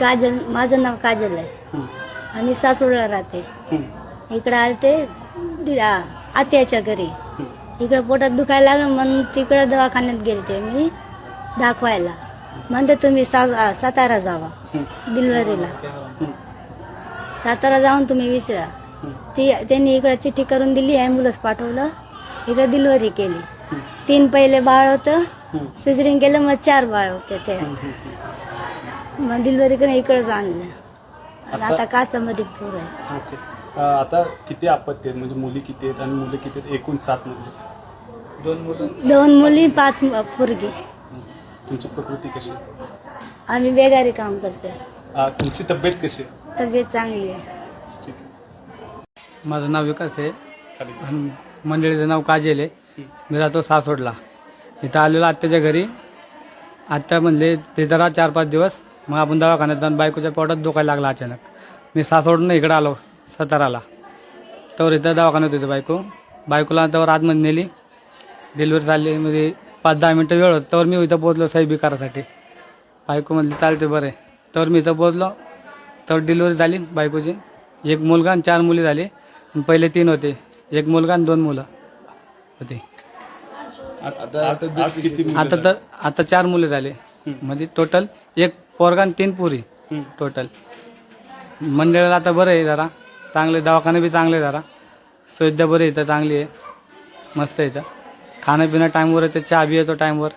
काजल माझं नाव काजल आहे. आणि सासवडला राहते. इकडं आलते दि- आ- आत्याच्या घरी. इकडं पोटात दुखायला लागलं म्हणून तिकडं दवाखान्यात गेलते मी दाखवायला. म्हणते तुम्ही सा आ, सातारा जावा डिलिव्हरीला सातारा जाऊन तुम्ही विसरा. ती त्यांनी इकडं चिठ्ठी करून दिली ॲम्ब्युलन्स पाठवलं इकडं डिलिव्हरी केली. तीन पहिले बाळ होतं सिजरिंग केलं मग चार बाळ होते ते. मग डिलिव्हरीकडे इकडंच आणलं. आणि आता- काचामध्ये पूर आहे. ओके. अ, आता किती आपत्ती आहेत? म्हणजे मुली किती आहेत आणि मुलं किती आहेत? एकूण सात मुली दोन मुलं? दोन मुली पाच पोरगी. तुमची प्रकृती कशी आहे? आम्ही बेगारी काम करते अ, तुमची तब्येत कशी आहे? तब्येत चांगली आहे. ठीक आहे. माझं नाव विकास आहे. खाली आणि मंडळीचं नाव काजल आहे. मी राहतो सासवडला. इथं आलेलो आत्याच्या घरी. आत्या म्हणले ते जरा चार पाच दिवस मग आपण दवाखान्यात जाऊन बायकोच्या पोटात दुखायला लागला अचानक. मी सासवडून इकडं आलो साताराला. तर इथं दवाखान्यात होते बायको. बायकोला त्यावर आतमध्ये नेली. डिलिव्हरी झाली म्हणजे पाच दहा मिनटं वेळ होतं. तर मी इथं पोहोचलो साहेबी करासाठी बायको म्हणली चालते बरं तर मी इथं पोहोचलो. तर डिलिव्हरी झाली बायकोची. एक मुलगा आणि चार मुली झाली. पहिले तीन होते. एक मुलगा आणि दोन मुलं होते. आता तर आता चार मुले झाले. म्हणजे टोटल एक पोरगा आणि तीन पुरी. टोटल मंडळाला आता बरं आहे जरा. चांगले दवाखाने बी चांगले जरा. सुविधा बरी इथं चांगली आहे. मस्त आहे इथं. खाणं पिणं टाईमवर येतं चहा बी येतो टाईमवर